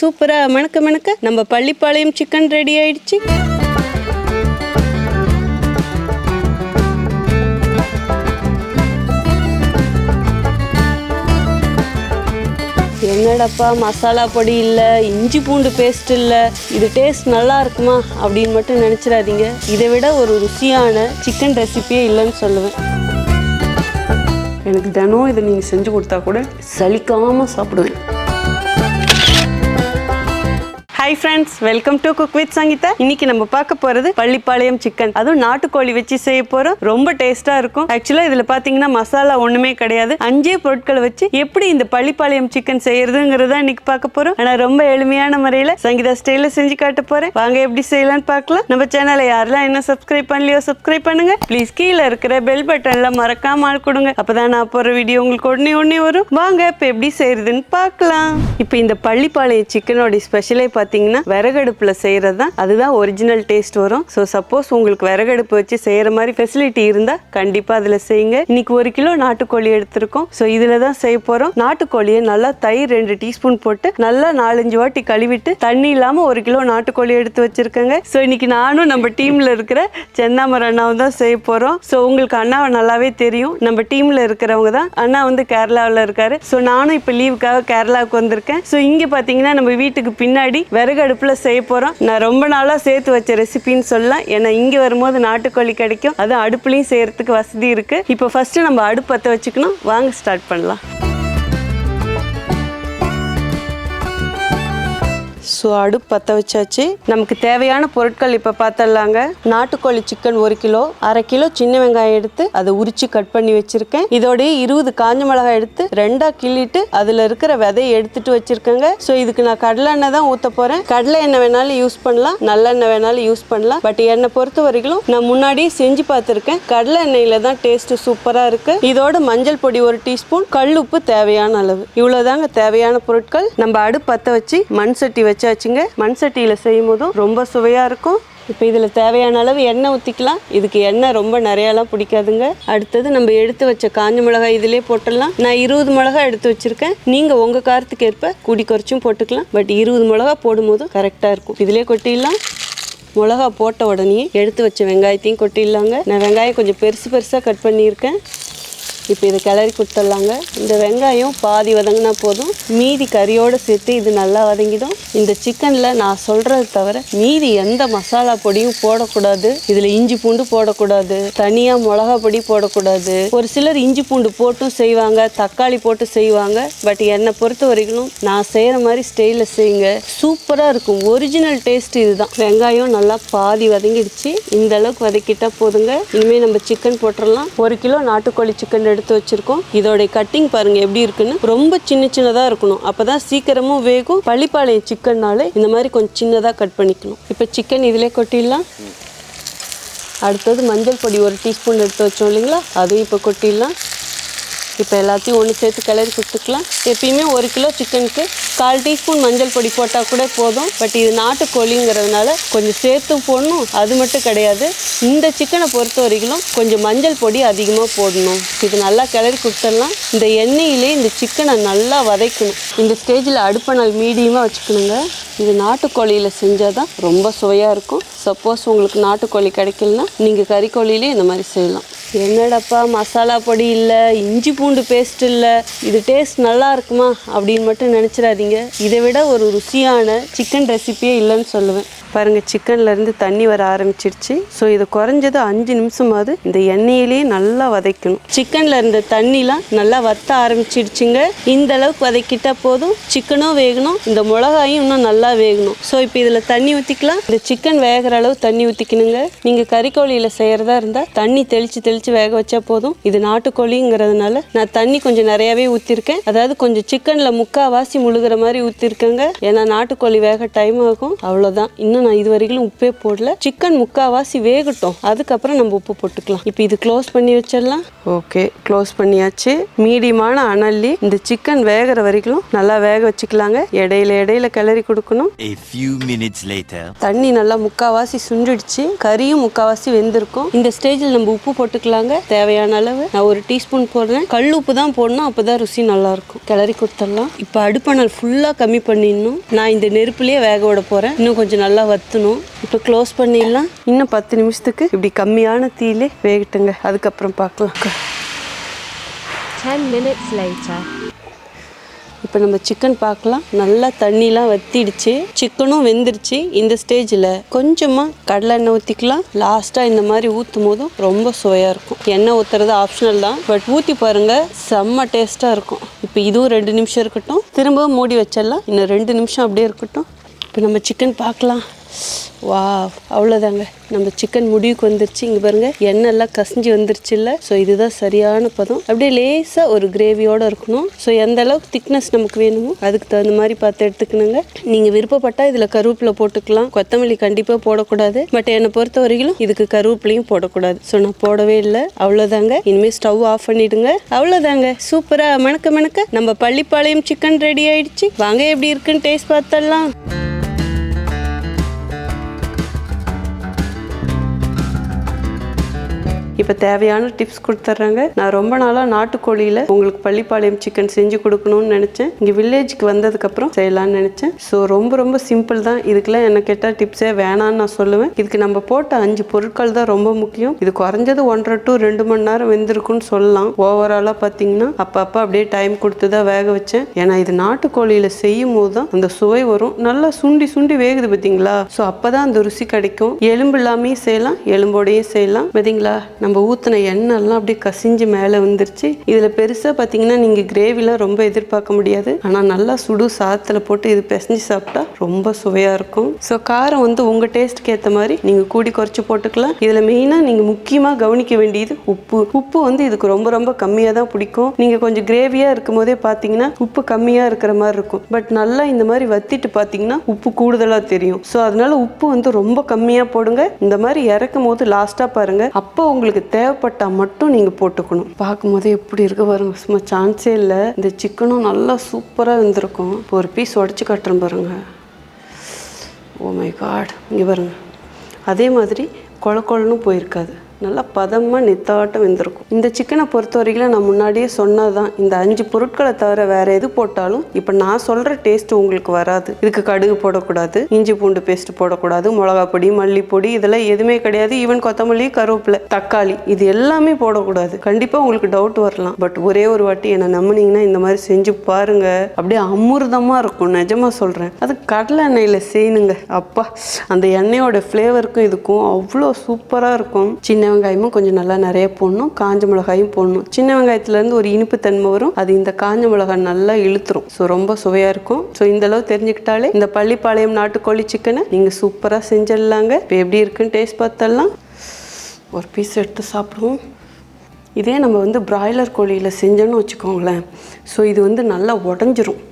சூப்பரா. மணக்க மணக்க நம்ம பள்ளிப்பாளையம் சிக்கன் ரெடி ஆயிடுச்சு. என்னடப்பா மசாலா பொடி இல்லை இஞ்சி பூண்டு பேஸ்ட் இல்லை இது டேஸ்ட் நல்லா இருக்குமா அப்படின்னு மட்டும் நினச்சிடாதீங்க. இதை விட ஒரு ருசியான சிக்கன் ரெசிபியே இல்லைன்னு சொல்லுவேன். எனக்கு தினம் இதை நீங்கள் செஞ்சு கொடுத்தா கூட சலிக்காமல் சாப்பிடுவேன். Hi friends welcome to cook with Sangeetha இன்னைக்கு நம்ம பார்க்க போறது பள்ளிப்பாளையம் சிக்கன் அதுவும் நாட்டுக்கோழி வச்சு செய்ய போறோம். ரொம்ப டேஸ்டா இருக்கும். ஆக்சுவலா இதுல பாத்தீங்கன்னா மசாலா ஒண்ணுமே கிடையாது. அஞ்சே பொருட்களை வச்சு எப்படி இந்த பள்ளிப்பாளையம் சிக்கன் செய்யறதுங்கிறத இன்னைக்கு பார்க்க போறோம். ஆனா ரொம்ப எளிமையான முறையில சங்கீதா ஸ்டைல செஞ்சு காட்ட போறேன். வாங்க எப்படி செய்யலாம்னு பார்க்கலாம். நம்ம சேனலை யாரெல்லாம் என்ன சப்ஸ்கிரைப் பண்ணலையோ சப்ஸ்கிரைப் பண்ணுங்க. ப்ளீஸ் கீழே இருக்கிற பெல் பட்டன்ல மறக்காம ஆள் கொடுங்க. அப்பதான் நான் போற வீடியோ உங்களுக்கு உடனே உடனே வரும். வாங்க இப்ப எப்படி செய்யறதுன்னு பார்க்கலாம். இப்போ இந்த பள்ளிப்பாளையம் சிக்கனோட ஸ்பெஷலே பார்த்தீங்கன்னா விறகடுப்புல செய்யறது தான் அதுதான் ஒரிஜினல் டேஸ்ட் வரும். ஸோ சப்போஸ் உங்களுக்கு விறகடுப்பு வச்சு செய்யற மாதிரி ஃபெசிலிட்டி இருந்தால் கண்டிப்பாக அதில் செய்யுங்க. இன்னைக்கு ஒரு கிலோ நாட்டுக்கோழி எடுத்திருக்கோம். ஸோ இதுல தான் செய்ய போறோம். நாட்டுக்கோழியை நல்லா தயிர் ரெண்டு டீஸ்பூன் போட்டு நல்லா நாலஞ்சு வாட்டி கழுவிட்டு தண்ணி இல்லாமல் ஒரு கிலோ நாட்டுக்கோழி எடுத்து வச்சிருக்கேங்க. ஸோ இன்னைக்கு நானும் நம்ம டீமில் இருக்கிற செந்தாமர் அண்ணாவும் தான் செய்ய போகிறோம் ஸோ உங்களுக்கு அண்ணாவை நல்லாவே தெரியும். நம்ம டீமில் இருக்கிறவங்க தான். அண்ணா வந்து கேரளாவில் இருக்காரு. ஸோ நானும் இப்போ லீவுக்காக கேரளாவுக்கு வந்திருக்கேன். ஸோ இங்கே பார்த்தீங்கன்னா நம்ம வீட்டுக்கு பின்னாடி விறகு அடுப்பில் செய்ய போகிறோம் நான் ரொம்ப நாளாக சேர்த்து வச்ச ரெசிபின்னு சொல்லலாம் ஏன்னா இங்கே வரும்போது நாட்டுக்கோழி கிடைக்கும். அதுவும் அடுப்புலையும் செய்கிறதுக்கு வசதி இருக்குது இப்போ ஃபஸ்ட்டு நம்ம அடுப்பு பற்ற வச்சுக்கணும். வாங்க ஸ்டார்ட் பண்ணலாம். ஸோ அடுப்பு பற்ற வச்சாச்சு. நமக்கு தேவையான பொருட்கள் இப்போ பார்த்துடலாங்க நாட்டுக்கோழி சிக்கன் ஒரு கிலோ அரை கிலோ சின்ன வெங்காயம் எடுத்து அதை உரிச்சு கட் பண்ணி வச்சிருக்கேன். இதோடய இருபது காஞ்ச மிளகாய் எடுத்து ரெண்டாக கிள்ளிட்டு அதில் இருக்கிற விதையை எடுத்துட்டு வச்சிருக்கேங்க. ஸோ இதுக்கு நான் கடலை எண்ணெய் தான் ஊற்ற போகிறேன் கடலை எண்ணெய் வேணாலும் யூஸ் பண்ணலாம். நல்லெண்ணெய் வேணாலும் யூஸ் பண்ணலாம். பட் என்னை பொறுத்த வரைக்கும் நான் முன்னாடியே செஞ்சு பார்த்துருக்கேன் கடலை எண்ணெயில் தான் டேஸ்ட் சூப்பராக இருக்கு. இதோட மஞ்சள் பொடி ஒரு டீஸ்பூன் கல் உப்பு தேவையான அளவு. இவ்வளோதாங்க தேவையான பொருட்கள். நம்ம அடுப்பு பற்ற வச்சு மண் சட்டி வச்சாச்சுங்க. மண் சட்டியில் செய்யும் போதும் ரொம்ப சுவையாக இருக்கும். இப்போ இதில் தேவையான அளவு எண்ணெய் ஊற்றிக்கலாம் இதுக்கு எண்ணெய் ரொம்ப நிறையாலாம் பிடிக்காதுங்க. அடுத்தது நம்ம எடுத்து வச்ச காஞ்ச மிளகாய் இதிலே போட்டுடலாம். நான் இருபது மிளகாய் எடுத்து வச்சுருக்கேன். நீங்கள் உங்கள் காரத்துக்கு ஏற்ப குடி குறைச்சும் போட்டுக்கலாம். பட் இருபது மிளகா போடும்போது கரெக்டாக இருக்கும். இதிலே கொட்டிடலாம். மிளகா போட்ட உடனே எடுத்து வச்ச வெங்காயத்தையும் கொட்டிடலாங்க. நான் வெங்காயம் கொஞ்சம் பெருசு பெருசாக கட் பண்ணியிருக்கேன். இப்போ இதை கிளறி கொடுத்துடலாங்க. இந்த வெங்காயம் பாதி வதங்கினா போதும். மீதி கறியோடு சேர்த்து இது நல்லா வதங்கிடும். இந்த சிக்கனில் நான் சொல்கிறது தவிர மீதி எந்த மசாலா பொடியும் போடக்கூடாது. இதில் இஞ்சி பூண்டு போடக்கூடாது. தனியாக மிளகா பொடி போடக்கூடாது. ஒரு சிலர் இஞ்சி பூண்டு போட்டும் செய்வாங்க தக்காளி போட்டு செய்வாங்க. பட் என்னை பொறுத்த வரைக்கும் நான் செய்கிற மாதிரி ஸ்டைலில் செய்யுங்க. சூப்பராக இருக்கும். ஒரிஜினல் டேஸ்ட் இதுதான். வெங்காயம் நல்லா பாதி வதங்கிடுச்சு. இந்த அளவுக்கு வதக்கிட்டா போதுங்க. இனிமேல் நம்ம சிக்கன் போட்டுடலாம். ஒரு கிலோ நாட்டுக்கோழி சிக்கன் எடுத்து வச்சிருக்கோம். இதோடைய கட்டிங் பாருங்க எப்படி இருக்குன்னு. ரொம்ப சின்ன சின்னதா இருக்கணும். அப்பதான் சீக்கிரமும் வேகும். பள்ளிப்பாளையம் சிக்கன்னாலே இந்த மாதிரி கொஞ்சம் சின்னதாக கட் பண்ணிக்கணும். இப்போ சிக்கன் இதிலே கொட்டிடலாம். அடுத்தது மஞ்சள் பொடி ஒரு டீஸ்பூன் எடுத்து வச்சோம் இல்லைங்களா? அதையும் இப்போ கொட்டிடலாம். இப்போ எல்லாத்தையும் ஒன்று சேர்த்து கிளறி கொடுத்துக்கலாம். எப்பயுமே ஒரு கிலோ சிக்கனுக்கு கால் டீஸ்பூன் மஞ்சள் பொடி போட்டால் கூட போதும். பட் இது நாட்டுக்கோழிங்கிறதுனால கொஞ்சம் சேர்த்தும் போடணும். அது மட்டும் கிடையாது. இந்த சிக்கனை பொறுத்த வரைக்கும் கொஞ்சம் மஞ்சள் பொடி அதிகமாக போடணும். இது நல்லா கிளறி கொடுத்துடலாம். இந்த எண்ணெயிலே இந்த சிக்கனை நல்லா வதக்கணும். இந்த ஸ்டேஜில் அடுப்பை மீடியமாக வச்சுக்கணுங்க. இது நாட்டுக்கோழியில் செஞ்சால் தான் ரொம்ப சுவையாக இருக்கும். சப்போஸ் உங்களுக்கு நாட்டுக்கோழி கிடைக்கலனா நீங்கள் கறிக்கோழிலே இந்த மாதிரி செய்யலாம். என்னடப்பா மசாலா பொடி இல்லை இஞ்சி பூண்டு பேஸ்ட் இல்லை இது டேஸ்ட் நல்லா இருக்குமா அப்படின்னு மட்டும் நினச்சிடாதீங்க. இதை விட ஒரு ருசியான சிக்கன் ரெசிபியே இல்லைன்னு சொல்லுவேன். பாருங்கள் சிக்கன்லேருந்து தண்ணி வர ஆரம்பிச்சிருச்சு. ஸோ இது குறைஞ்சது அஞ்சு நிமிஷமாவது இந்த எண்ணெயிலேயே நல்லா வதக்கணும். சிக்கனில் இருந்த தண்ணிலாம் நல்லா வத்த ஆரம்பிச்சிருச்சுங்க. இந்த அளவுக்கு வதக்கிட்டா போதும். சிக்கனும் வேகணும். இந்த மிளகாயும் இன்னும் நல்லா வேகணும். ஸோ இப்போ இதில் தண்ணி ஊற்றிக்கலாம் இந்த சிக்கன் வேகிற அளவு தண்ணி ஊற்றிக்கணுங்க நீங்கள் கறிக்கோழியில் செய்கிறதா இருந்தால் தண்ணி தெளித்து தெளித்து வேக வச்சா போதும். இது நாட்டுக்கோழிங்கிறதுனால நான் தண்ணி கொஞ்சம் நிறையாவே ஊற்றிருக்கேன் அதாவது கொஞ்சம் சிக்கனில் முக்காவாசி முழுகிற மாதிரி ஊற்றிருக்கேங்க ஏன்னா நாட்டுக்கோழி வேக டைம் ஆகும். அவ்வளோதான் இன்னும் இன்னும் நான் இது வரைக்கும் உப்பே போடல. சிக்கன் முக்காவாசி வேகட்டும். அதுக்கப்புறம் நம்ம உப்பு போட்டுக்கலாம். இப்போ இது க்ளோஸ் பண்ணி வச்சிடலாம். ஓகே க்ளோஸ் பண்ணியாச்சு. மீடியமான அனல்லி. இந்த சிக்கன் வேகிற வரைக்கும் நல்லா வேக வச்சுக்கலாங்க. இடையில இடையில கிளறி கொடுக்கணும். A few minutes later. தண்ணி நல்லா முக்காவாசி சுண்டிடுச்சு. கறியும் முக்காவாசி வெந்திருக்கும். இந்த ஸ்டேஜில் நம்ம உப்பு போட்டுக்கலாங்க. தேவையான அளவு. நான் ஒரு டீஸ்பூன் போடுறேன். கல் உப்பு தான் போடணும். அப்பதான் ருசி நல்லா இருக்கும். கிளறி கொடுத்துடலாம். இப்போ அடுப்பணல் ஃபுல்லாக கம்மி பண்ணிடணும். நான் இந்த நெருப்புலயே வேக விட போறேன். இன்னும் கொஞ்சம் நல்லா வத்தணும். இப்போ க்ளோஸ் பண்ணிடலாம். இன்னும் பத்து நிமிஷத்துக்கு இப்படி கம்மியான தீயிலே வேகட்டுங்க. அதுக்கப்புறம் பார்க்கலாம். 10 minutes later. இப்போ நம்ம சிக்கன் பார்க்கலாம். நல்லா தண்ணிலாம் வத்திடுச்சு. சிக்கனும் வெந்துருச்சு. இந்த ஸ்டேஜில் கொஞ்சமாக கடலை எண்ணெய் ஊற்றிக்கலாம் லாஸ்ட்டாக இந்த மாதிரி ஊற்றும் போதும் ரொம்ப சுவையாக இருக்கும். எண்ணெய் ஊற்றுறது ஆப்ஷனல் தான். பட் ஊற்றி பாருங்கள் செம்ம டேஸ்ட்டாக இருக்கும். இப்போ இதுவும் ரெண்டு நிமிஷம் இருக்கட்டும். திரும்பவும் மூடி வச்சிடலாம். இன்னும் ரெண்டு நிமிஷம் அப்படியே இருக்கட்டும். இப்போ நம்ம சிக்கன் பார்க்கலாம். வா அவ்வளோதாங்க நம்ம சிக்கன் முடிவுக்கு வந்துருச்சு. இங்கே பாருங்கள் எண்ணெய்லாம் கசிஞ்சு வந்துருச்சு இல்லை ஸோ இதுதான் சரியான பதம். அப்படியே லேசாக ஒரு கிரேவியோடு இருக்கணும். ஸோ எந்த அளவுக்கு திக்னஸ் நமக்கு வேணுமோ அதுக்கு தகுந்த மாதிரி பார்த்து எடுத்துக்கணுங்க. நீங்கள் விருப்பப்பட்டால் இதில் கருவேப்பிலை போட்டுக்கலாம். கொத்தமல்லி கண்டிப்பாக போடக்கூடாது. பட் என்னை பொறுத்த வரையிலும் இதுக்கு கருவேப்பிலையும் போடக்கூடாது. ஸோ நான் போடவே இல்லை. அவ்வளோதாங்க இனிமேல் ஸ்டவ் ஆஃப் பண்ணிவிடுங்க அவ்வளோதாங்க சூப்பராக மணக்க மணக்க நம்ம பள்ளிப்பாளையம் சிக்கன் ரெடி ஆயிடுச்சு. வாங்க எப்படி இருக்குன்னு டேஸ்ட் பார்த்தலாம் இப்போ தேவையான டிப்ஸ் கொடுத்துட்றாங்க நான் ரொம்ப நாளாக நாட்டுக்கோழியில் உங்களுக்கு பள்ளிப்பாளையம் சிக்கன் செஞ்சு கொடுக்கணும்னு நினச்சேன். இங்கே வில்லேஜுக்கு வந்ததுக்கப்புறம் செய்யலாம்னு நினச்சேன். ஸோ ரொம்ப ரொம்ப சிம்பிள் தான். இதுக்கெல்லாம் என்ன கேட்டால் டிப்ஸே வேணான்னு நான் சொல்லுவேன். இதுக்கு நம்ம போட்ட அஞ்சு பொருட்கள் தான் ரொம்ப முக்கியம். இது குறைஞ்சது ஒன்றரை டு ரெண்டு மணி நேரம் வெந்திருக்குன்னு சொல்லலாம். ஓவராலாக பார்த்தீங்கன்னா அப்பப்போ அப்படியே டைம் கொடுத்து தான் வேக வச்சேன். ஏன்னா இது நாட்டுக்கோழியில் செய்யும் போது தான் அந்த சுவை வரும். நல்லா சுண்டி சுண்டி வேகுது பார்த்தீங்களா ஸோ அப்போ தான் அந்த ருசி கிடைக்கும். எலும்பு இல்லாமையும் செய்யலாம். எலும்போடையும் செய்யலாம். பார்த்தீங்களா நம்ம ஊற்றின எண்ணெய்லாம் அப்படியே கசிஞ்சு மேலே வந்துருச்சு இதில் பெருசாக பார்த்தீங்கன்னா நீங்கள் கிரேவிலாம் ரொம்ப எதிர்பார்க்க முடியாது. ஆனால் நல்லா சுடு சாதத்தில் போட்டு இது பிசைஞ்சு சாப்பிட்டா ரொம்ப சுவையாக இருக்கும். ஸோ காரம் வந்து உங்கள் டேஸ்ட்டுக்கு ஏற்ற மாதிரி நீங்கள் கூடி குறைச்சி போட்டுக்கலாம். இதில் மெயினாக நீங்கள் முக்கியமாக கவனிக்க வேண்டியது உப்பு. உப்பு வந்து இதுக்கு ரொம்ப ரொம்ப கம்மியாக தான் பிடிக்கும். நீங்கள் கொஞ்சம் கிரேவியாக இருக்கும் போதே பார்த்தீங்கன்னா உப்பு கம்மியாக இருக்கிற மாதிரி இருக்கும். பட் நல்லா இந்த மாதிரி வத்திட்டு பார்த்தீங்கன்னா உப்பு கூடுதலாக தெரியும். ஸோ அதனால உப்பு வந்து ரொம்ப கம்மியாக போடுங்க. இந்த மாதிரி இறக்கும் போது லாஸ்ட்டாக பாருங்கள் அப்போ உங்களுக்கு தேவைப்பட்டால் மட்டும் நீங்கள் போட்டுக்கணும். பார்க்கும் போதே எப்படி இருக்கு பாருங்க சும்மா சான்ஸே இல்லை. இந்த சிக்கனும் நல்லா சூப்பராக இருந்திருக்கும். இப்போ ஒரு பீஸ் உடச்சி காட்டுறேன் பாருங்க. ஓ மை காட் இங்கே பாருங்க. அதே மாதிரி கொல கொழனும் போயிருக்காது. நல்லா பதமாக நெத்தாட்டம் வெந்திருக்கும் இந்த சிக்கனை பொறுத்த வரைக்கும் நான் முன்னாடியே சொன்னது தான் இந்த அஞ்சு பொருட்களை தவிர வேற எது போட்டாலும் இப்போ நான் சொல்கிற டேஸ்ட் உங்களுக்கு வராது. இதுக்கு கடுகு போடக்கூடாது இஞ்சி பூண்டு பேஸ்ட் போடக்கூடாது மிளகா பொடி மல்லிப்பொடி இதெல்லாம் எதுவுமே கிடையாது. ஈவன் கொத்தமல்லி கருவேப்பிலை தக்காளி இது எல்லாமே போடக்கூடாது. கண்டிப்பாக உங்களுக்கு டவுட் வரலாம். பட் ஒரே ஒரு வாட்டி என்னை நம்பினீங்கன்னா இந்த மாதிரி செஞ்சு பாருங்க. அப்படியே அமிர்தமாக இருக்கும். நிஜமாக சொல்கிறேன் அது கடலை எண்ணெயில் செய்யணுங்க. அப்பா அந்த எண்ணெயோட ஃப்ளேவருக்கும் இதுக்கும் அவ்வளோ சூப்பராக இருக்கும். சின்ன சின்ன வெங்காயமும் கொஞ்சம் நல்லா நிறைய போடணும். காஞ்ச மிளகாயும் போடணும். சின்ன வெங்காயத்துலேருந்து ஒரு இனிப்பு தன்மை வரும். அது இந்த காஞ்ச மிளகாய் நல்லா இழுத்துரும். ஸோ ரொம்ப சுவையாக இருக்கும். ஸோ இந்த அளவு தெரிஞ்சுக்கிட்டாலே இந்த பள்ளிப்பாளையம் நாட்டுக்கோழி சிக்கனை நீங்கள் சூப்பராக செஞ்சிடலாங்க. இப்போ எப்படி இருக்குன்னு டேஸ்ட் பார்த்தலாம் ஒரு பீஸ் எடுத்து சாப்பிடுவோம். இதே நம்ம வந்து பிராய்லர் கோழியில் செஞ்சோன்னு வச்சுக்கோங்களேன். ஸோ இது வந்து நல்லா உடஞ்சிரும்.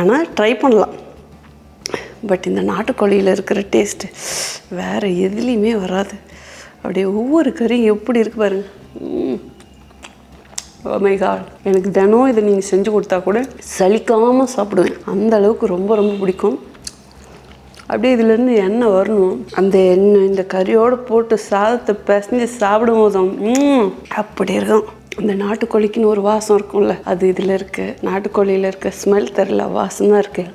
ஆனால் ட்ரை பண்ணலாம். பட் இந்த நாட்டுக்கோழியில் இருக்கிற டேஸ்ட்டு வேறு எதுலேயுமே வராது. அப்படியே ஒவ்வொரு கறியும் எப்படி இருக்கு பாருங்க ம். Oh எனக்கு தினம் இதை நீங்கள் செஞ்சு கொடுத்தா கூட சலிக்காமல் சாப்பிடுவேன். அந்த அளவுக்கு ரொம்ப ரொம்ப பிடிக்கும். அப்படியே இதுலேருந்து எண்ணெய் வரணும். அந்த எண்ணெய் இந்த கறியோடு போட்டு சாதத்தை பிசைஞ்சு சாப்பிடும் போதும் ம், அப்படி இருக்கும். இந்த நாட்டுக்கோழிக்குன்னு ஒரு வாசம் இருக்கும்ல அது இதில் இருக்குது நாட்டுக்கோழியில் இருக்க ஸ்மெல் தெரில வாசம் தான் இருக்குது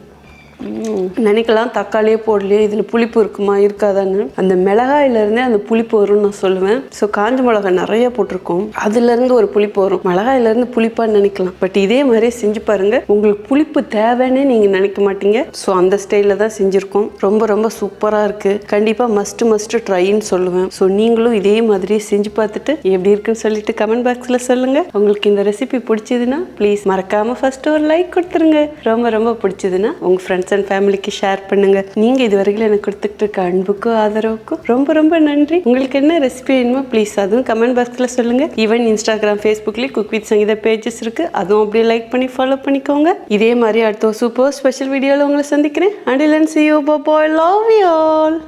நினைக்கலாம் தக்காளியே போடலையே இதில் புளிப்பு இருக்குமா இருக்காதான்னு. அந்த மிளகாயிலேருந்தே அந்த புளிப்பு வரும்னு நான் சொல்லுவேன். ஸோ காஞ்ச மிளகாய் நிறைய போட்டிருக்கோம். அதுலேருந்து ஒரு புளிப்பு வரும். மிளகாயிலேருந்து புளிப்பான்னு நினைக்கலாம். பட் இதே மாதிரியே செஞ்சு பாருங்க. உங்களுக்கு புளிப்பு தேவைன்னு நீங்கள் நினைக்க மாட்டீங்க. ஸோ அந்த ஸ்டைலில் தான் செஞ்சுருக்கோம். ரொம்ப ரொம்ப சூப்பராக இருக்குது கண்டிப்பாக மஸ்ட்டு மஸ்ட்டு ட்ரைன்னு சொல்லுவேன். ஸோ நீங்களும் இதே மாதிரியே செஞ்சு பார்த்துட்டு எப்படி இருக்குன்னு சொல்லிட்டு கமெண்ட் பாக்ஸில் சொல்லுங்கள் உங்களுக்கு இந்த ரெசிபி பிடிச்சதுன்னா ப்ளீஸ் மறக்காமல் ஃபஸ்ட்டு ஒரு லைக் கொடுத்துருங்க. ரொம்ப ரொம்ப பிடிச்சதுன்னா உங்கள் ஃப்ரெண்ட்ஸ் ஃப்ரெண்ட்ஸ் அண்ட் ஃபேமிலிக்கு ஷேர் பண்ணுங்க. நீங்க இது வரைக்கும் எனக்கு கொடுத்துட்டு இருக்க அன்புக்கும் ஆதரவுக்கும் ரொம்ப ரொம்ப நன்றி. உங்களுக்கு என்ன ரெசிபி வேணுமோ ப்ளீஸ் அதுவும் கமெண்ட் பாக்ஸில் சொல்லுங்க. ஈவன் இன்ஸ்டாகிராம் ஃபேஸ்புக்லேயும் குக் வித் சங்கீதா பேஜஸ் இருக்கு. அதுவும் அப்படியே லைக் பண்ணி ஃபாலோ பண்ணிக்கோங்க. இதே மாதிரி அடுத்த சூப்பர் ஸ்பெஷல் வீடியோவில் உங்களை சந்திக்கிறேன். And and see you bye love you all